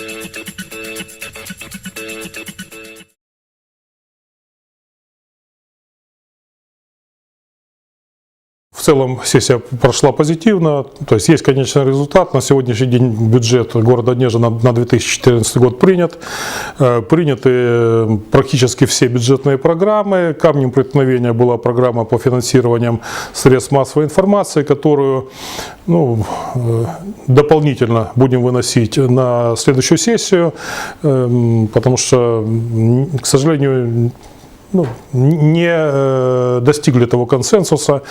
thank you. В целом сессия прошла позитивно, то есть есть конечный результат. На сегодняшний день бюджет города Нежа на, на 2014 год принят. Э, Приняты практически все бюджетные программы. Камнем преткновения была программа по финансированию средств массовой информации, которую ну, э, дополнительно будем выносить на следующую сессию, эм, потому что, к сожалению, ну, не э, достигли того консенсуса.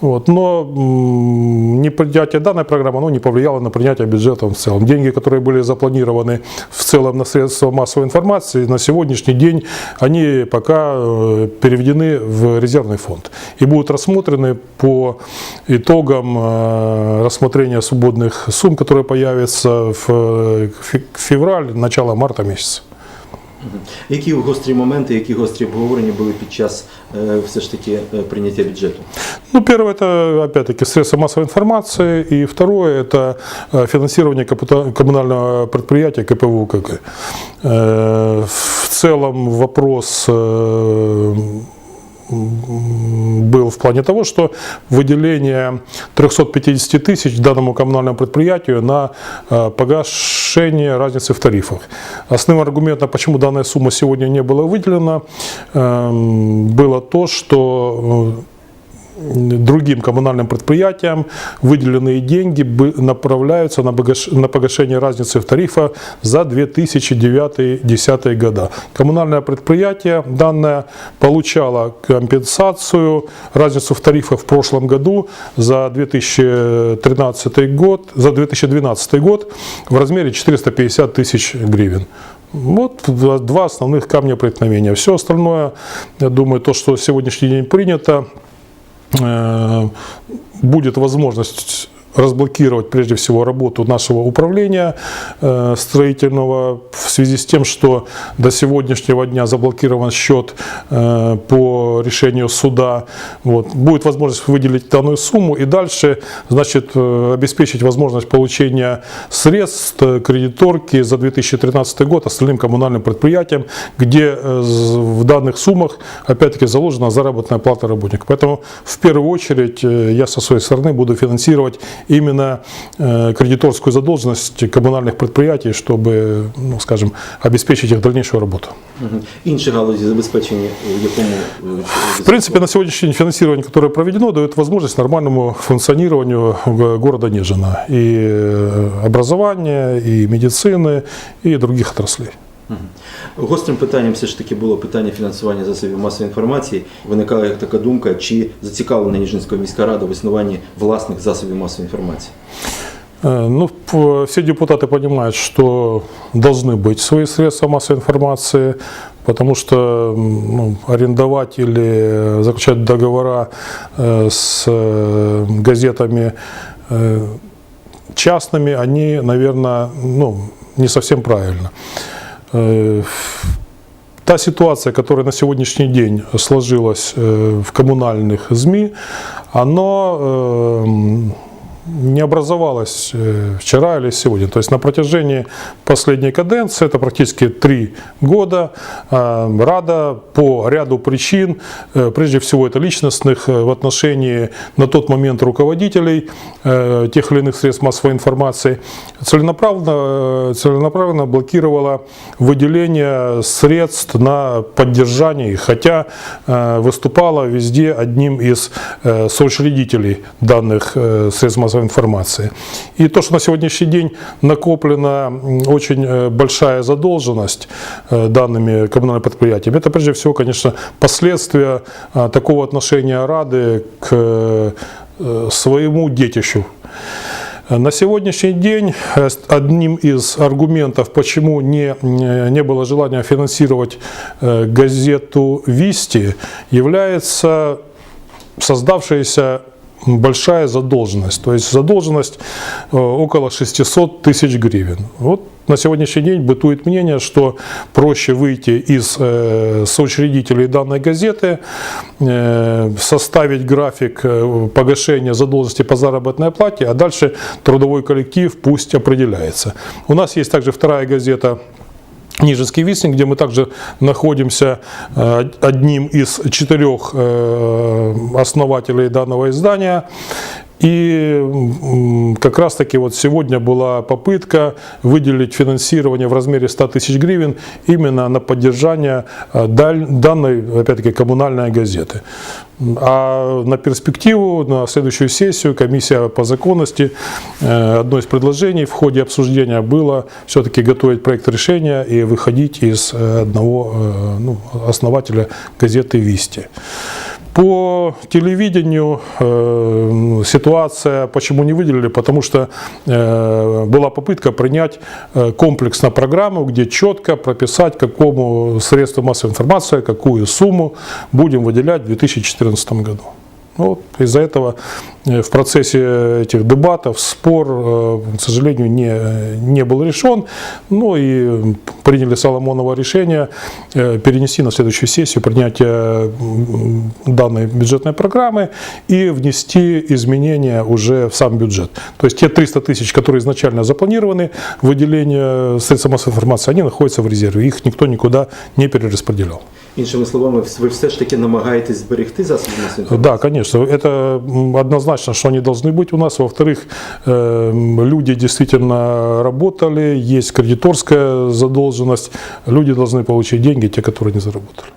Вот, но м, непринятие данной программы оно не повлияло на принятие бюджета в целом. Деньги, которые были запланированы в целом на средства массовой информации, на сегодняшний день они пока э, переведены в резервный фонд и будут рассмотрены по итогам э, рассмотрения свободных сумм, которые появятся в фе- февраль, начало марта месяца. Які гострі моменти, які гострі обговорення були під час е, все ж таки е, прийняття бюджету? Ну, первое это, опять-таки, средства массовой информации, и второе это э, финансирование капита- коммунального предприятия КПВУ КГ. Э, В целом вопрос э, м, был в плане того, что выделение 350 тысяч данному коммунальному предприятию на э, погашение разницы в тарифах. Основным аргументом, почему данная сумма сегодня не была выделена, эм, было то, что э, другим коммунальным предприятиям выделенные деньги направляются на погаш- на погашение разницы в тарифах за 2009-2010 года. Коммунальное предприятие данное получало компенсацию, разницу в тарифах в прошлом году за 2013 год, за 2012 год в размере 450 тысяч гривен. Вот два основных камня преткновения. Все остальное, я думаю, то, что сегодняшний день принято, будет возможность разблокировать прежде всего работу нашего управления э, строительного в связи с тем, что до сегодняшнего дня заблокирован счет э, по решению суда. Вот. Будет возможность выделить данную сумму и дальше значит, э, обеспечить возможность получения средств кредиторки за 2013 год остальным коммунальным предприятиям, где в данных суммах опять-таки заложена заработная плата работника. Поэтому в первую очередь я со своей стороны буду финансировать именно э, кредиторскую задолженность коммунальных предприятий, чтобы, ну, скажем, обеспечить их дальнейшую работу. Мгм. Інші галузі забезпечені в якому е, В принципе, на сегодняшний день финансирование, которое проведено, дает возможность нормальному функционированию г- города Нежина. И э, образования, и медицины, и других отраслей. Гострим питанням все ж таки було питання фінансування засобів масової інформації. Виникала як така думка, чи зацікавлена Ніжинська міська рада в існуванні власних засобів масової інформації. Э, Ну, п- все депутаты понимают, что должны быть свои средства массовой информации, потому что м, ну, арендовать или заключать договора э, с э, газетами э, частными, они, наверное, ну, не совсем правильно. Э, Та ситуация, которая на сегодняшний день сложилась э, в коммунальных СМИ, оно э, не образовалось э, вчера или сегодня. То есть на протяжении последней каденции, это практически три года, э, Рада по ряду причин, э, прежде всего это личностных, в отношении на тот момент руководителей тех или иных средств массовой информации, целенаправленно, целенаправленно блокировала выделение средств на поддержание хотя выступала везде одним из соучредителей данных средств массовой информации. И то, что на сегодняшний день накоплена очень э, большая задолженность э, данными коммунальными предприятиями, это прежде всего, конечно, последствия э, такого отношения Рады к э, своему детищу, на сегодняшний день одним из аргументов, почему не, не было желания финансировать газету «Висти», является создавшаяся большая задолженность. То есть задолженность э, около 600 тысяч гривен. Вот на сегодняшний день бытует мнение, что проще выйти из э, соучредителей данной газеты, э, составить график э, погашения задолженности по заработной плате, а дальше трудовой коллектив пусть определяется. У нас есть также вторая газета Нижинский вестник, где мы также находимся э, одним из четырех э, основателей данного издания. И как раз таки вот сегодня была попытка выделить финансирование в размере 100 тысяч гривен именно на поддержание даль- данной, опять-таки, коммунальной газеты. А на перспективу, на следующую сессию комиссия по законности, э, одно из предложений в ходе обсуждения было все-таки готовить проект решения и выходить из э, одного э, ну, основателя газеты «Висти». По телевидению э, ситуация, почему не выделили, потому что э, была попытка принять э, комплексно программу, где четко прописать, какому средству массовой информации, какую сумму будем выделять в 2014 году. Вот из-за этого э, в процессе этих дебатов спор, э, к сожалению, не, не был решен. Ну и приняли Соломоново решение э, перенести на следующую сессию принятие данной бюджетной программы и внести изменения уже в сам бюджет. То есть те 300 тысяч, которые изначально запланированы, выделение средств массовой информации, они находятся в резерве. Их никто никуда не перераспределял. Іншими словами, ви все ж таки намагаєтесь зберегти засоби масової інформації? Да, конечно, это м, однозначно, что они должны быть у нас. Во-вторых, э, люди действительно работали, есть кредиторская задолженность, люди должны получить деньги, те, которые не заработали.